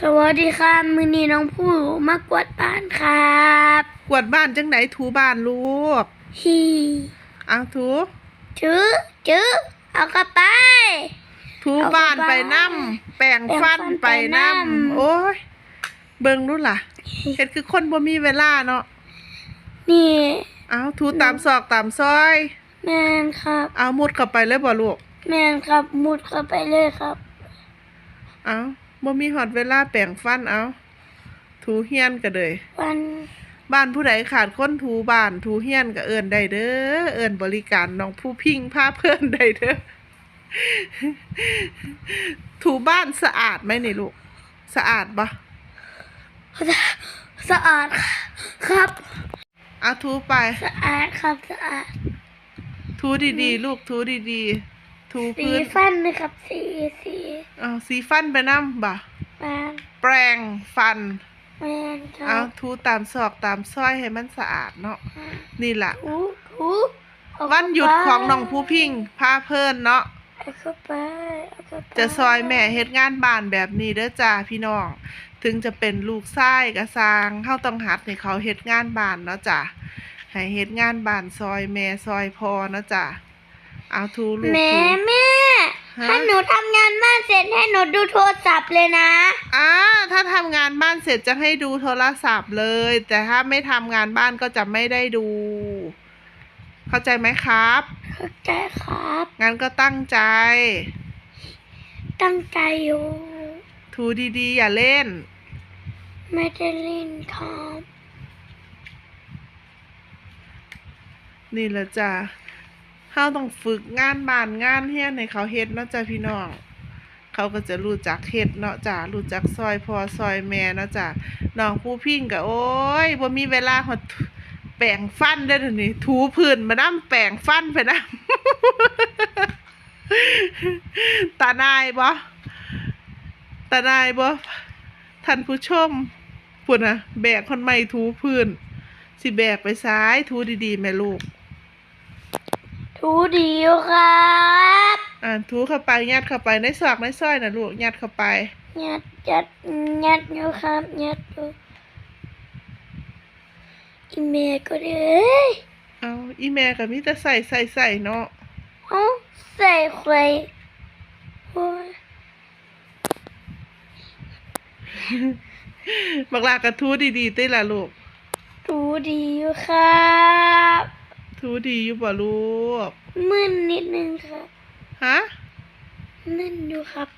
สวัสดีครับมือนี้น้องผู้มากวาดบ้านครับกวาดบ้านจังไหนถูบ้านลูกฮีเอาถูจื้อจื้อเอากระไป ถูบ้านเอาเข้าไปบ้านน้ำแปรงฟันแปรงฟันไปไปน้นำำโอ้ยเบิ่งรู้ล่ะเฮ็ดคือคนบ่มีเวลาเนาะนี่เอาถูตามซอกตามซอย แมนครับ เอามุดเข้าไปเลยบ่ลูก แมนครับมุดเข้าไปเลยครับ เอา บ่มีฮอดเวลาแปรงฟันเอา ถูเฮียนก็เลยวันบ้านผู้ใดขาดคนถูบ้านถูเฮียนก็เอิ้นได้เด้อเอิ้นบริการน้องผู้พิงพาเพื่อนได้เด้อถูบ้านสะอาดไหมนี่ลูก สะอาดปะสะอาดครับเอาถูไป สะอาดครับสะอาดถูดีๆ ลูกถูดีๆ ถูสีพื้นฟันนะครับ สีสีเอาสีฟันไปน้ำบ่ะแมนแปรงฟันแมนคเอารับถูตามซอกตามซอยให้มันสะอาดเนาะนี่ล่ะ ถูถูเอาวันหยุดเข้าไปของน้องผู้พิงพาเพิ่นเนาะเอาเข้าไปเอาเข้าไปจะซอยแม่เฮ็ดงานบ้านแบบนี้เด้อจ้าพี่น้อง ถึงจะเป็นลูกชายก็สร้างเฮาต้องหัดให้เขาเฮ็ดงานบ้านเนาะจ้ะให้เฮ็ดงานบ้านซอยแม่ซอยพ่อเนาะจ้ะ เอาทูลูกแม่ทูแม่ฮะถ้าหนูทำงานบ้านเสร็จให้หนูดูโทรศัพท์เลยนะอ่าถ้าทำงานบ้านเสร็จจะให้ดูโทรศัพท์เลย แต่ถ้าไม่ทำงานบ้านก็จะไม่ได้ดู เข้าใจไหมครับเข้าใจครับงั้นก็ตั้งใจ ตั้งใจอยู่ทูดีๆ อย่าเล่น ไม่ได้เล่นครับ นี่แหละจ้ะ เฮาต้องฝึกงานบ้านงานเฮียนให้เขาเฮ็ดเนาะจ้ะพี่น้อง เขาก็จะรู้จักเฮ็ดเนาะจ้ะรู้จักซอยพอซอยแม่เนาะจ้ะน้องผู้พิงก็โอ้ยบ่มีเวลาหดแปรงฟันเด้อเดี๋ยวนี้ถูพื้นมานํแปรงฟันไปนํตานายบ่ตานายบ่ท่านผู้ชมพุ่นนะแบกคนใหม่ถูพื้น สิแบกไปซ้ายถูดีๆแม่ลูก ถูดีอยู่ครับอ่าถูเข้าไปยัดเข้าไปในซอกในซอยนะลูกยัดเข้าไปยัดยัดยัดอยู่ครับยัดอยู่อีเมลก็ได้เอ้ยเอาอีแม่กับมิแต่ใส่ใส่ใส่เนาะเอาใส่ไข่โอ้ยบักลากระทูดีๆติล่ะลูกถูดีอยู่ครับ ทูดีอยู่บ่ลูก มึนนิดนึงครับฮะมึนอยู่ครับ